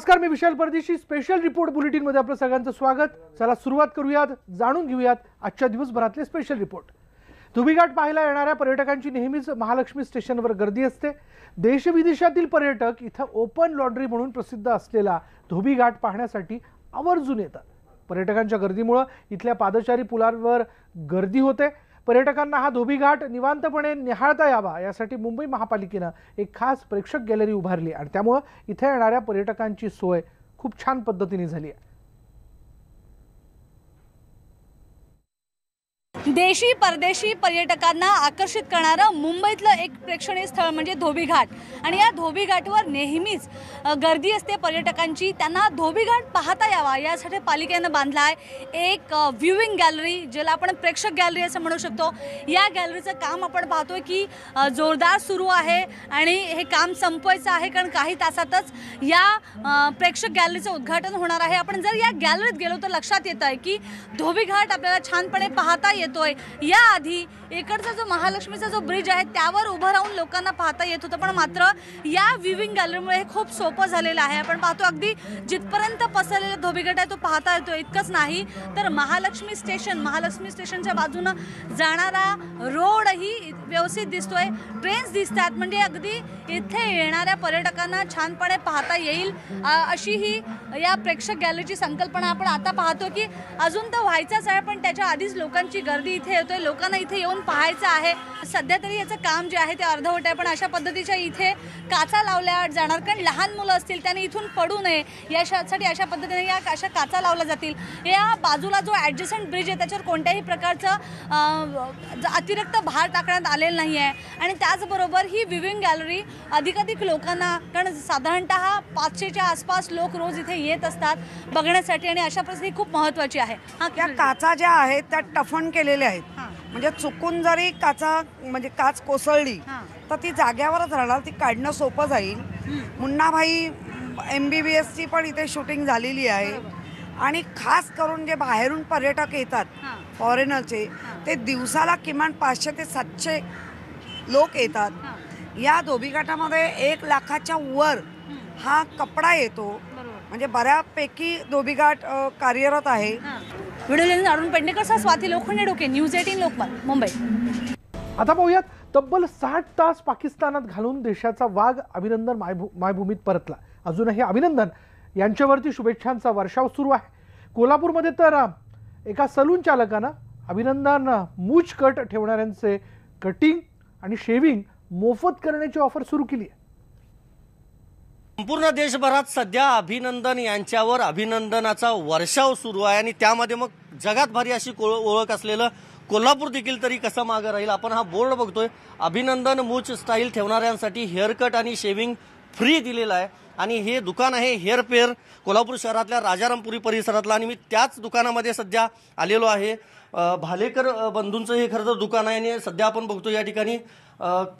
नमस्कार मी विशाल परदेशी. Special report बुलेटिनमध्ये आपलं सगळ्यांचं स्वागत. चला सुरुवात करूयात जाणून घेऊयात आजच्या दिवसभरातले स्पेशल रिपोर्ट धुबीघाट पाहायला येणाऱ्या पर्यटकांची नेहमीच महालक्ष्मी स्टेशनवर गर्दी असते. देशविदेशातील पर्यटक इथं ओपन लॉन्ड्री म्हणून प्रसिद्ध असलेला धोबीघाट पाहण्यासाठी आवर्जून येतात. पर्यटकांच्या गर्दीमुळं इथल्या पादचारी पुलांवर गर्दी होते. पर्यटकांना हा धोबीघाट निवांतपणे निहाळता यावा यासाठी मुंबई महापालिकेनं एक खास प्रेक्षक गॅलरी उभारली आणि त्यामुळं इथे येणाऱ्या पर्यटकांची सोय खूप छान पद्धतीने झाली आहे. देशी परदेशी पर्यटकांना आकर्षित करणारं मुंबईतलं एक प्रेक्षणीय स्थळ म्हणजे धोबीघाट. आणि या धोबीघाटवर नेहमीच गर्दी असते पर्यटकांची. त्यांना धोबीघाट पाहता यावा यासाठी पालिकेनं बांधला आहे एक व्ह्युईंग गॅलरी ज्याला आपण प्रेक्षक गॅलरी असं म्हणू शकतो. या गॅलरीचं काम आपण पाहतोय की जोरदार सुरू आहे आणि हे काम संपवायचं आहे कारण काही तासातच या प्रेक्षक गॅलरीचं उद्घाटन होणार आहे. आपण जर या गॅलरीत गेलो तर लक्षात येतं आहे की धोबीघाट आपल्याला छानपणे पाहता येतो. येतोय याआधी इकडचा जो महालक्ष्मीचा जो ब्रिज आहे त्यावर उभं राहून लोकांना पाहता येत होतं. पण मात्र या विविंग गॅलरीमुळे हे खूप सोपं झालेलं आहे. आपण पाहतो अगदी जिथपर्यंत पसरलेला धोबीगट आहे तो पाहता येतो. इतकंच नाही तर महालक्ष्मी स्टेशन महालक्ष्मी स्टेशनच्या बाजूनं जाणारा रोडही व्यवस्थित दिसतोय. ट्रेन्स दिसतात म्हणजे अगदी इथे येणाऱ्या पर्यटकांना छानपणे पाहता येईल अशी ही या प्रेक्षक गॅलरीची संकल्पना. आपण आता पाहतो की अजून तर व्हायचाच आहे पण त्याच्या आधीच लोकांची गर्दी इथे येतोय लोकांना इथे येऊन पाहायचं आहे. सध्या तरी याचं काम जे आहे ते अर्धवट आहे पण अशा पद्धतीच्या इथे काचा लावल्या जाणार. कारण लहान मुलं असतील त्यांनी इथून पडू नये. यासाठी अशा पद्धतीने या अशा काचा लावल्या जातील. या बाजूला जो ॲडजस्टंट ब्रिज आहे त्याच्यावर कोणत्याही प्रकारचं अतिरिक्त भार टाकण्यात आलेलं नाही आहे आणि त्याचबरोबर ही विविंग गॅलरी अधिकाधिक लोकांना कारण साधारणतः पाचशेच्या आसपास लोक रोज इथे येत असतात बघण्यासाठी आणि अशा परिस्थिती खूप महत्त्वाची आहे. हा त्या काचा ज्या आहेत त्या टफन केलेल्या आहेत. म्हणजे चुकून जरी काचा म्हणजे काच कोसळली. तर ती जाग्यावरच राहणार ती काढणं सोपं जाईल. मुन्नाभाई एम बी बी एसची पण इथे शूटिंग झालेली आहे. आणि खास करून जे बाहेरून पर्यटक येतात. फॉरेनरचे ते दिवसाला किमान पाचशे ते सातशे लोक येतात. या धोबीघाटामध्ये एक लाखाच्या वर हा कपडा येतो. म्हणजे बऱ्यापैकी धोबीघाट कार्यरत आहे. व्हिडिओ अरुण पेडणेकर सह स्वाती लोखंडे डोके? News eighteen Lokmat Mumbai. आता पाहूयात तब्बल साठ तास पाकिस्तानात घालून देशाचा वाघ अभिनंदन मायभू मायभूमीत परतला. अजूनही अभिनंदन. यांच्यावरती शुभेच्छांचा वर्षाव सुरू आहे. कोल्हापूरमध्ये तर एका सलून चालकानं अभिनंदन मूछ कट ठेवणाऱ्यांचे कटिंग आणि शेविंग मोफत करण्याची ऑफर सुरू केली आहे. संपूर्ण देशभरात सध्या अभिनंदन यांच्यावर अभिनंदनाचा वर्षाव सुरू आहे आणि त्यामध्ये मग जगात भारी अशी ओळख असलेलं कोल्हापूर देखील तरी कसं मागं राहील? आपण हा बोर्ड बघतोय. अभिनंदन मूच स्टाईल ठेवणाऱ्यांसाठी हेअरकट आणि शेविंग फ्री दिलेलं आहे. आणि हे दुकान आहे हेअर पेअर कोल्हापूर शहरातल्या राजारामपुरी परिसरातलं. आणि मी त्याच दुकानामध्ये सध्या आलेलो आहे. भालेकर बंधूंचं हे खरं तर दुकान आहे आणि सध्या आपण बघतो या ठिकाणी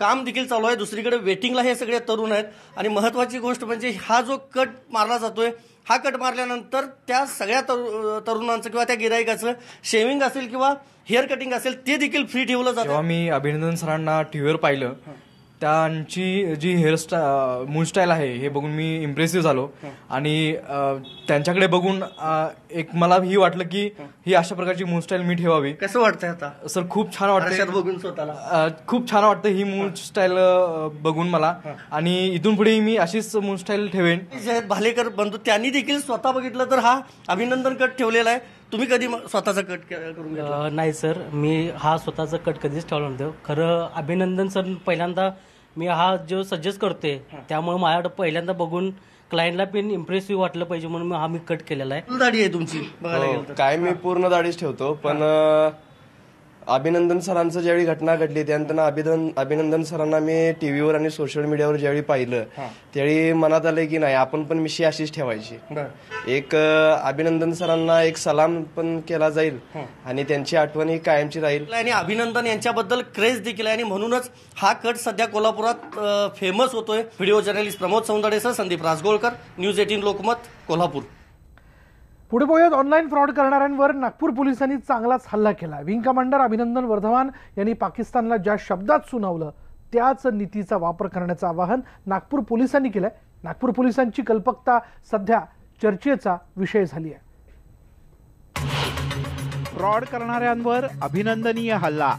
काम देखील चालू आहे. दुसरीकडे वेटिंगला हे सगळे तरुण आहेत. आणि महत्वाची गोष्ट म्हणजे हा जो कट मारला जातोय हा कट मारल्यानंतर त्या सगळ्या तरु तरुणांचं किंवा त्या गिरायकाचं शेविंग असेल किंवा हेअर कटिंग असेल ते देखील फ्री ठेवलं जातं. मी अभिनंदन सरांना टीव्हीवर पाहिलं त्यांची जी हेअरस्टाईल मून स्टाईल आहे हे बघून मी इम्प्रेसिव्ह झालो. आणि त्यांच्याकडे बघून एक मला ही वाटलं की ही. अशा प्रकारची मून स्टाईल मी ठेवावी. कसं वाटतंय आता? सर खूप छान वाटतं बघून स्वतःला. खूप छान वाटतं ही मून स्टाईल बघून मला. आणि इथून पुढे मी अशीच मून स्टाईल ठेवेन. जे भालेकर बंधू त्यांनी देखील स्वतः बघितलं तर हा अभिनंदन कट ठेवलेला आहे. तुम्ही कधी स्वतःचा कट करून नाही सर. मी हा स्वतःचा कट कधीच ठेवला नव्हतं. खरं अभिनंदन सर पहिल्यांदा मी हा जो सजेस्ट करते त्यामुळे माझ्याकडे पहिल्यांदा बघून क्लायंटला पण इम्प्रेसिव्ह वाटलं पाहिजे म्हणून हा मी कट केलेला आहे. दाढी आहे तुमची बघायला गेलं तर. काय मी पूर्ण दाढीच ठेवतो पण अं, अभिनंदन सरांचं ज्यावेळी घटना घडली त्यानंतर अभिनंदन अभिनंदन सरांना मी टीव्हीवर आणि सोशल मीडियावर ज्यावेळी पाहिलं त्यावेळी मनात आलं की नाही आपण पण मिशी अशीच ठेवायची. एक अभिनंदन सरांना एक सलाम पण केला जाईल आणि त्यांची आठवण ही कायमची राहील. आणि अभिनंदन यांच्याबद्दल क्रेज देखील आहे आणि म्हणूनच हा कट सध्या कोल्हापुरात फेमस होतोय. व्हिडिओ जर्नलिस्ट प्रमोद सौंदडेसह संदीप राजगोळकर न्यूज एटीन लोकमत कोल्हापूर. पुढे पाहूयात ऑनलाईन फ्रॉड करणाऱ्यांवर नागपूर पोलिसांनी चांगलाच हल्ला केला. विंग कमांडर अभिनंदन वर्धमान यांनी पाकिस्तानला ज्या शब्दात सुनावलं त्याच नीतीचा वापर करण्याचं आवाहन नागपूर पोलिसांनी केलंय. नागपूर पोलिसांची कल्पकता सध्या चर्चेचा विषय झाली आहे फ्रॉड करणाऱ्यांवर अभिनंदनीय हल्ला.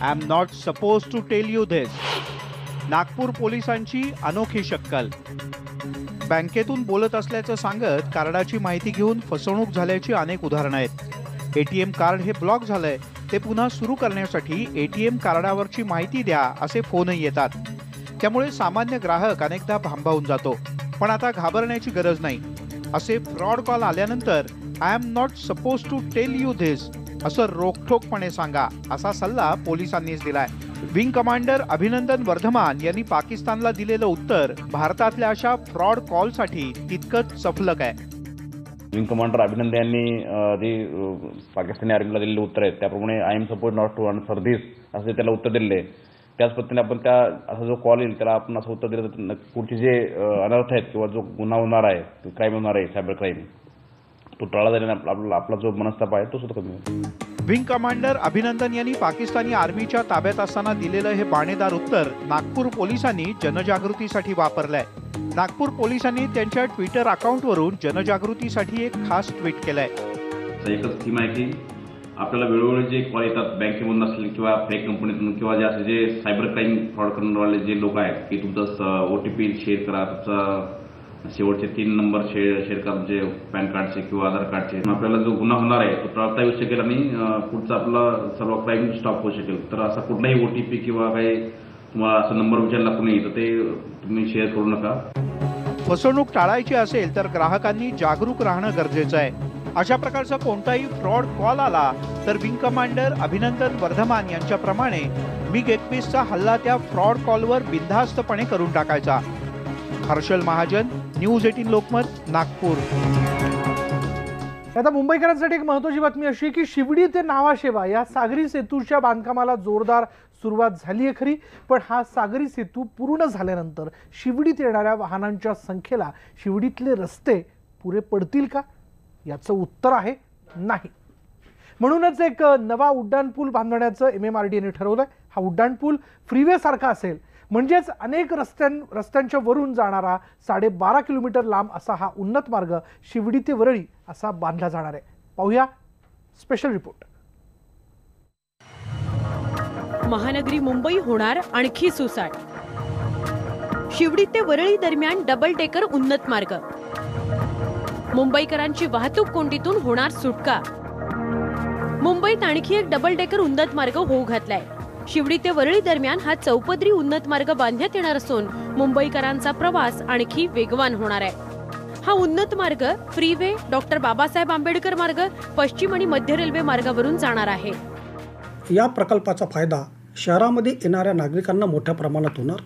I am not suppose to tell you this Nagpur पोलिसांची अनोखी शक्कल. बँकेतून बोलत असल्याचं सांगत कार्डाची माहिती घेऊन फसवणूक झाल्याची अनेक उदाहरणं आहेत. एटीएम कार्ड हे ब्लॉक झालंय ते पुन्हा सुरू करण्यासाठी एटीएम कार्डावरची माहिती द्या असे फोनही येतात. त्यामुळे सामान्य ग्राहक अनेकदा भांबावून जातो. पण आता घाबरण्याची गरज नाही. असे फ्रॉड कॉल आल्यानंतर I am not suppose to tell you this असं रोखठोकपणे सांगा असा सल्ला पोलिसांनीच दिलाय. विंग कमांडर अभिनंदन वर्धमान यांनी पाकिस्तानला दिलेलं उत्तर भारतातल्या अशा फ्रॉड कॉलसाठी तितकंच सफलक आहे. विंग कमांडर अभिनंदन यांनी जे पाकिस्तानी आर्मीला दिलेले उत्तर आहेत त्याप्रमाणे I am support not to for this असे त्याला उत्तर दिलेले आहे त्याच पद्धतीने आपण त्या असा जो कॉल येईल त्याला आपण असं उत्तर दिलं तर पुढचे जे अनर्थ आहेत किंवा जो गुन्हा होणार आहे क्राईम होणार आहे सायबर क्राईम तो टळा झाल्याने आपला आपला- आपला जो मनस्ताप आहे तो सुद्धा कमी होईल विंग कमांडर अभिनंदन यांनी पाकिस्तानी आर्मीच्या ताब्यात असताना दिलेलं हे बाणेदार उत्तर नागपूर पोलिसांनी जनजागृतीसाठी वापरलंय. नागपूर पोलिसांनी त्यांच्या ट्विटर अकाउंटवरून जनजागृतीसाठी एक खास ट्विट केलंय. एकच स्कीम आहे की आपल्याला वेळोवेळी जे कॉल येतात बँकेमधून असतील किंवा फेक कंपनीतून किंवा जे असे जे सायबर क्राईम फ्रॉड करणारे जे लोक आहेत की तुमचं ओ टी पी शेअर करा तुमचा शेवटचे तीन नंबर शेअर शेअर कार्डचे पॅन कार्डचे किंवा आधार कार्डचे. मग आपल्याला जो गुन्हा होणार आहे तो टाळता येऊ शकेल आणि पुढचा आपला सर्व क्राईम स्टॉप होऊ शकेल. तर असा कुठलाही ओ टी पी किंवा काही तुम्हाला असा नंबर विचारला कुणी तर ते तुम्ही शेअर करू नका. फसवणूक टाळायची असेल तर ग्राहकांनी जागरूक राहणं गरजेचं आहे. अशा प्रकारचा कोणताही फ्रॉड कॉल आला तर wing commander Abhinandan Varthaman यांच्याप्रमाणे MiG एकवीसचा हल्ला त्या फ्रॉड कॉलवर बिनधास्तपणे करून टाकायचा. Harshal Mahajan news eighteen Lokmat Nagpur. आता मुंबईकरांसाठी एक महत्वाची बातमी अशी आहे की शिवडी ते नावाशेवा या सागरी सेतूच्या बांधकामाला जोरदार सुरुवात झाली आहे खरी पण हा सागरी सेतू पूर्ण झाल्यानंतर शिवडीत येणाऱ्या वाहनांच्या संख्येला शिवडीतले रस्ते पुरे पडतील का? याचं उत्तर आहे नाही. म्हणूनच एक नवा उड्डाणपूल बांधण्याचं एम एम आर डीने आहे हा उड्डाणपूल फ्रीवे सारखा असेल म्हणजेच अनेक रस्त्यां रस्त्यांच्या वरून जाणारा साडेबारा किलोमीटर लांब असा हा उन्नत मार्ग शिवडी ते वरळी असा बांधला जाणार आहे. पाहूया स्पेशल रिपोर्ट महानगरी मुंबई होणार आणखी सुसाट. शिवडी ते वरळी दरम्यान डबल डेकर उन्नत मार्ग. मुंबईकरांची वाहतूक कोंडीतून होणार सुटका. मुंबईत आणखी एक डबल डेकर उन्नत मार्ग होऊ घातलाय. शिवडी ते वरळी दरम्यान हा चौपदरी उन्नत मार्ग बांधण्यात येणार असून मुंबईकरांचा प्रवास आणखी वेगवान होणार आहे. हा उन्नत मार्ग फ्रीवे डॉक्टर बाबासाहेब आंबेडकर मार्ग पश्चिम आणि मध्य रेल्वे मार्गावरून जाणार आहे. या प्रकल्पाचा फायदा शहरामध्ये येणाऱ्या नागरिकांना मोठ्या प्रमाणात होणार.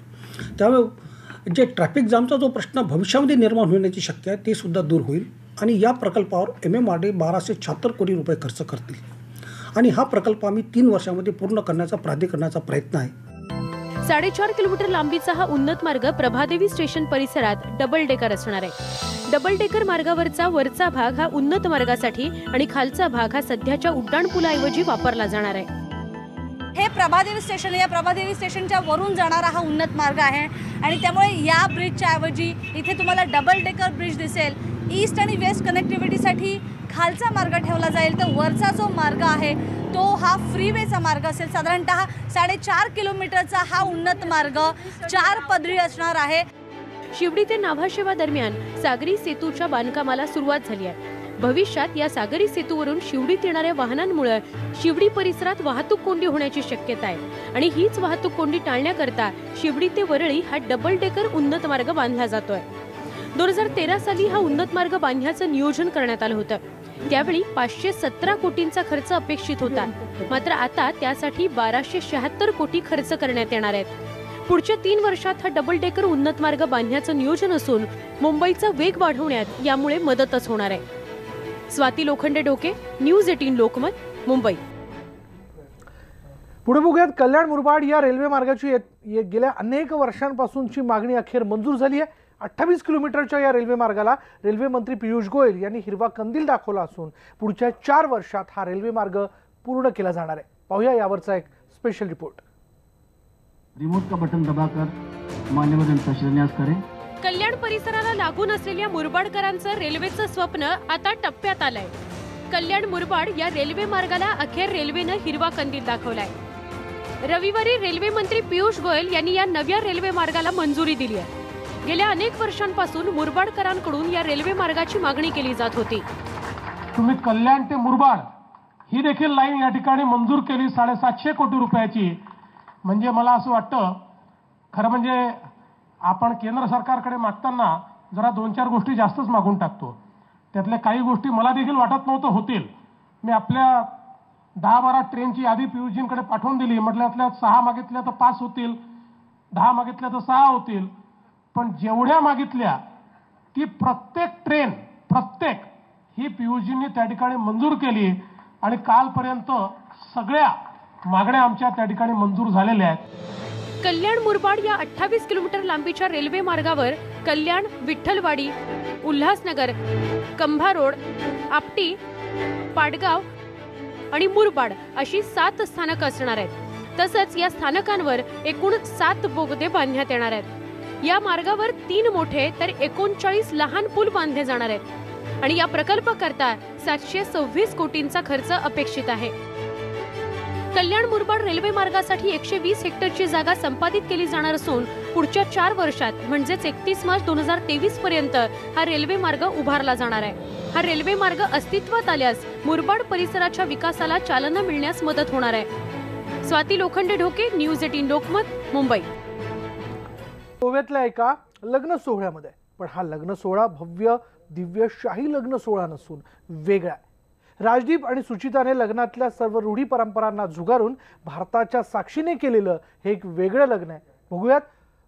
त्यामुळे जे ट्रॅफिक जामचा जो प्रश्न भविष्यामध्ये निर्माण होण्याची शक्य आहे ते सुद्धा दूर होईल आणि या प्रकल्पावर एम एम आर डी बाराशे शहात्तर कोटी रुपये खर्च करतील. आणि हा प्रकल्प आम्ही तीन वर्षामध्ये पूर्ण करण्याचा प्राधिकरणाचा प्रयत्न आहे. साडेचार किलोमीटर लांबीचा हा उन्नत मार्ग प्रभादेवी स्टेशन परिसरात डबल डेकर असणार आहे. डबल डेकर मार्गावरचा वरचा भाग हा उन्नत मार्गासाठी आणि खालचा भाग हा सध्याच्या उड्डाणपुलाऐवजी वापरला जाणार आहे. हे प्रभादेवी स्टेशन. या प्रभादेवी स्टेशनच्या वरून जाणारा हा उन्नत मार्ग आहे. आणि त्यामुळे या ब्रिजच्या ऐवजी इथे तुम्हाला डबल डेकर ब्रिज दिसेल. ईस्ट आणि वेस्ट कनेक्टिव्हिटीसाठी खालचा मार्ग ठेवला जाईल तर वरचा जो मार्ग आहे तो हा फ्रीवेचा मार्ग असेल. साधारणतः साडेचार किलोमीटरचा हा उन्नत मार्ग चार पदरी असणार आहे. शिवडी ते नाभाशेवा दरम्यान सागरी सेतूच्या बांधकामाला सुरुवात झाली आहे. भविष्यात या सागरी सेतूवरून शिवडीत येणाऱ्या वाहनांमुळे शिवडी परिसरात वाहतूक कोंडी होण्याची शक्यता आहे. आणि हीच वाहतूक कोंडी टाळण्याकरता शिवडी ते वरळी हा डबल डेकर उन्नत मार्ग बांधला जातोय. दोन हजार तेरा साली हा उन्नत मार्ग बांधण्याचं नियोजन करण्यात आलं होतं. त्यावेळी पाचशे सतरा कोटींचा खर्च अपेक्षित होता. मात्र आता त्यासाठी बाराशे शहात्तर कोटी खर्च करण्यात येणार आहेत. पुढच्या तीन वर्षात हा डबल डेकर उन्नत मार्ग बांधण्याचं नियोजन असून मुंबईचा वेग वाढवण्यात यामुळे मदतच होणार आहे. Swati Lokhande Dhoke news eighteen Lokmat Mumbai. पुढे बघूयात कल्याण मुरबाड या रेल्वे मार्गाची गेल्या अनेक वर्षांपासूनची मागणी अखेर मंजूर झाली आहे. अठ्ठावीस किलोमीटरच्या या रेल्वे मार्गाला रेल्वे मंत्री पियुष गोयल यांनी हिरवा कंदील दाखवला असून पुढच्या चार वर्षात हा रेल्वे मार्ग पूर्ण केला जाणार आहे. पाहूया यावरचा एक स्पेशल रिपोर्ट रिमोट का बटन दबाकर मान्यवर जनता शिलान्यास करें. कल्याण परिसराला लागून असलेल्या मुरबाडकरांचं रेल्वेचं स्वप्न आता टप्प्यात आलंय. कल्याण मुरबाड या रेल्वे मार्गाला अखेर रेल्वेनं हिरवा कंदील दाखवलाय. रविवारी रेल्वे मंत्री पियुष गोयल यांनी या नव्या रेल्वे मार्गाला मंजुरी दिली आहे. गेल्या अनेक वर्षांपासून मुरबाडकरांकडून या रेल्वे मार्गाची मागणी केली जात होती. तुम्ही कल्याण ते मुरबाड ही देखील लाईन या ठिकाणी मंजूर केली साडेसातशे कोटी रुपयाची. म्हणजे मला असं वाटतं खरं म्हणजे आपण केंद्र सरकारकडे मागताना जरा दोन चार गोष्टी जास्तच मागून टाकतो. त्यातल्या काही गोष्टी मला देखील वाटत नव्हतं होतील. मी आपल्या दहा बारा ट्रेनची यादी पियुषजींकडे पाठवून दिली. म्हटल्यातल्या सहा मागितल्या तर पाच होतील दहा मागितल्या तर सहा होतील. पण जेवढ्या मागितल्या ती प्रत्येक ट्रेन प्रत्येक ही पियुषजींनी त्या ठिकाणी मंजूर केली आणि कालपर्यंत सगळ्या मागण्या आमच्या त्या ठिकाणी मंजूर झालेल्या आहेत. कल्याण मुरबाड या अठ्ठावीस किलोमीटर लांबीच्या रेल्वे मार्गावर कल्याण विठ्ठलवाडी उल्हासनगर कंभा रोड आपटी पाडगाव आणि मुरबाड अशी सात स्थानकं असणार आहेत. तसंच या स्थानकांवर एकूण सात बोगदे बांधण्यात येणार आहेत. या मार्गावर तीन मोठे तर एकोणचाळीस लहान पूल बांधले जाणार आहेत. आणि या प्रकल्पाकरता सातशे सव्वीस कोटींचा खर्च अपेक्षित आहे. कल्याण मुरबाड रेल्वे मार्गासाठी एकशे वीस हेक्टरची जागा संपादित केली जाणार असून पुढच्या चार वर्षात म्हणजेच एकतीस मार्च दोन हजार तेवीस पर्यंत हा रेल्वे मार्ग उभारला जाणार आहे. हा रेल्वे मार्ग अस्तित्वात आल्यास मुरबाड परिसराच्या विकासाला चालना मिळण्यास मदत होणार आहे. Swati Lokhande Dhoke news eighteen Lokmat Mumbai. गोव्यातल्या एका लग्न सोहळ्यामध्ये. पण हा लग्न सोहळा भव्य दिव्य शाही लग्न सोहळा नसून वेगळा आहे. राजदीप आणि सुचिताने लग्नातल्या सर्व रूढी परंपरांना झुगारून भारताच्या साक्षीने केलेलं हे एक वेगळं लग्न आहे. बघूयात.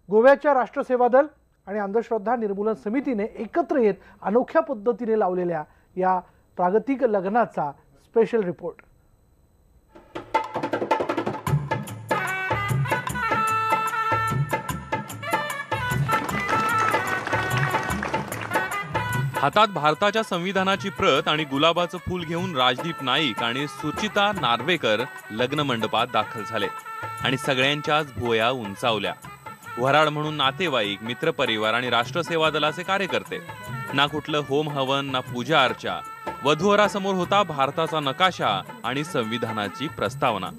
गोव्याच्या राष्ट्रसेवा दल आणि अंधश्रद्धा निर्मूलन समितीने एकत्र येत अनोख्या पद्धतीने लावलेल्या या प्रागतिक लग्नाचा स्पेशल रिपोर्ट हातात भारताच्या संविधानाची प्रत आणि गुलाबाचं फूल घेऊन राजदीप नाईक आणि सुचिता नार्वेकर लग्न मंडपात दाखल झाले आणि सगळ्यांच्याच भुवया उंचावल्या. वराड म्हणून नातेवाईक मित्रपरिवार आणि राष्ट्रसेवा दलाचे कार्यकर्ते. ना कुठलं होम हवन ना पूजा अर्चा. वधूवरासमोर होता भारताचा नकाशा आणि संविधानाची प्रस्तावना.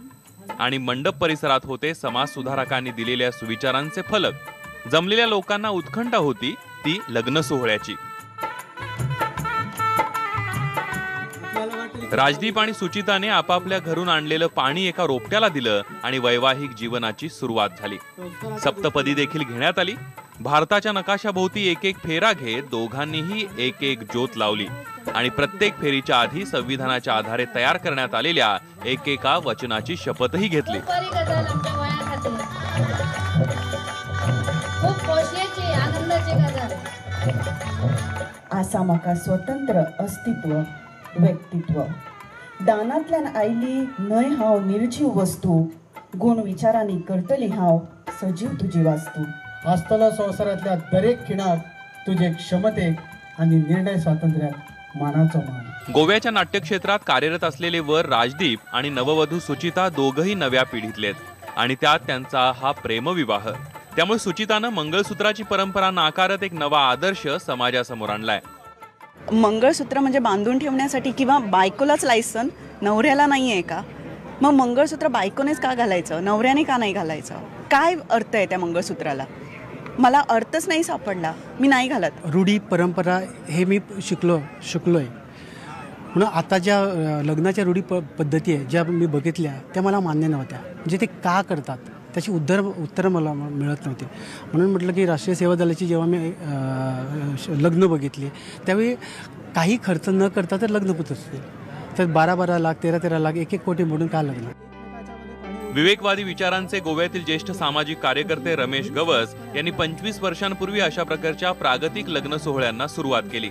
आणि मंडप परिसरात होते समाज सुधारकांनी दिलेल्या सुविचारांचे फलक. जमलेल्या लोकांना उत्कंठा होती ती लग्न सोहळ्याची. राजदीप आणि सुचिताने आपापल्या घरून आणलेलं पाणी एका रोपट्याला दिलं आणि वैवाहिक जीवनाची सुरुवात झाली. सप्तपदी देखील घेण्यात आली. भारताच्या नकाशाभोवती एक एक फेरा घेत दोघांनीही एक एक ज्योत लावली आणि प्रत्येक फेरीच्या आधी संविधानाच्या आधारे तयार करण्यात आलेल्या एकेका वचनाची शपथही घेतली. खूप खोशयेचे आनंदाचे गजर. आसा म्हाका स्वतंत्र अस्तित्व व्यक्तित्व. दानांतल्यान आयली न्हय हांव निर्जीव वस्तू. गुण विचारांनी करतली हांव सजीव तुजी वास्तू. आसतलो संवसारांतल्या दरेक खिणाक तुजे क्षमतेक आणि निर्णय स्वातंत्र्याक मानाचो मान. गोव्याच्या नाट्यक्षेत्रात कार्यरत असलेले वर राजदीप आणि नववधू सुचिता दोघही नव्या पिढीतलेत आणि त्यात त्यांचा हा प्रेमविवाह. त्यामुळे सुचितानं मंगळसूत्राची परंपरा नाकारत एक नवा आदर्श समाजासमोर आणलाय. मंगळसूत्र म्हणजे बांधून ठेवण्यासाठी किंवा बायकोलाच लायसन नवऱ्याला नाही आहे का? मग मंगळसूत्र बायकोनेच का घालायचं? नवऱ्याने का नाही घालायचं? काय अर्थ आहे त्या मंगळसूत्राला? मला अर्थच नाही सापडला. मी नाही घालत. रूढी परंपरा हे मी शिकलो शिकलो आहे म्हणून आता ज्या लग्नाच्या रूढी प पद्धती आहे ज्या मी बघितल्या त्या मला मान्य नव्हत्या. म्हणजे ते का करतात? त्याची उत्तर उत्तरं मला मिळत नव्हती. म्हणून म्हटलं की राष्ट्रीय सेवा दलाची जेव्हा मी श- लग्न बघितली त्यावेळी काही खर्च न करता तर लग्न होत असते तर बारा बारा लाख तेरा तेरा लाख एक एक कोटी म्हणून का लग्न? विवेकवादी विचारांचे गोव्यातील ज्येष्ठ सामाजिक कार्यकर्ते रमेश गवस यांनी पंचवीस वर्षांपूर्वी अशा प्रकारच्या प्रागतिक लग्न सोहळ्यांना सुरुवात केली.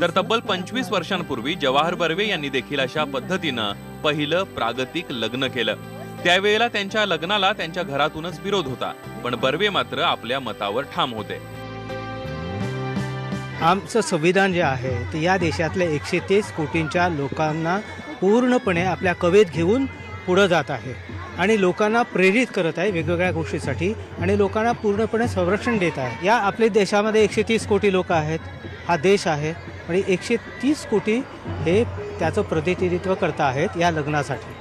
तर तब्बल पंचवीस वर्षांपूर्वी जवाहर बर्वे यांनी देखील अशा पद्धतीनं पहिलं प्रागतिक लग्न केलं. त्यावेळेला त्यांच्या लग्नाला त्यांच्या घरातूनच विरोध होता पण बर्वे मात्र आपल्या मतावर ठाम होते. आमचं संविधान जे आहे ते या देशातल्या एकशे तीस कोटींच्या लोकांना पूर्णपणे आपल्या कवेत घेऊन पुढं जात आहे. आणि लोकांना प्रेरित करत आहे वेगवेगळ्या गोष्टीसाठी आणि लोकांना पूर्णपणे संरक्षण देत आहे. या आपल्या देशामध्ये एकशे तीस कोटी लोक आहेत हा देश आहे. आणि एकशे तीस कोटी हे त्याचं प्रतिनिधित्व करत आहेत या लग्नासाठी.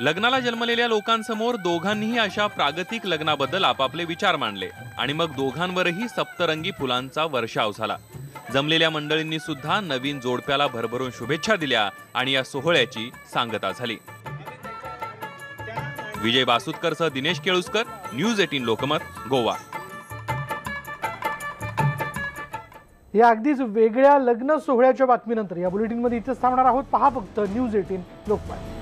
लग्नाला जन्मलेल्या लोकांसमोर दोघांनीही अशा प्रागतिक लग्नाबद्दल आपापले विचार मांडले आणि मग दोघांवरही सप्तरंगी फुलांचा वर्षाव झाला. जमलेल्या मंडळींनी सुद्धा नवीन जोडप्याला भरभरून शुभेच्छा दिल्या आणि या सोहळ्याची सांगता झाली. विजय बासुतकरसह दिनेश केळुसकर न्यूज एटीन लोकमत गोवा. या अगदीच वेगळ्या लग्न सोहळ्याच्या बातमीनंतर या बुलेटिनमध्ये इथेच थांबणार आहोत. पहा फक्त न्यूज एटीन लोकमत.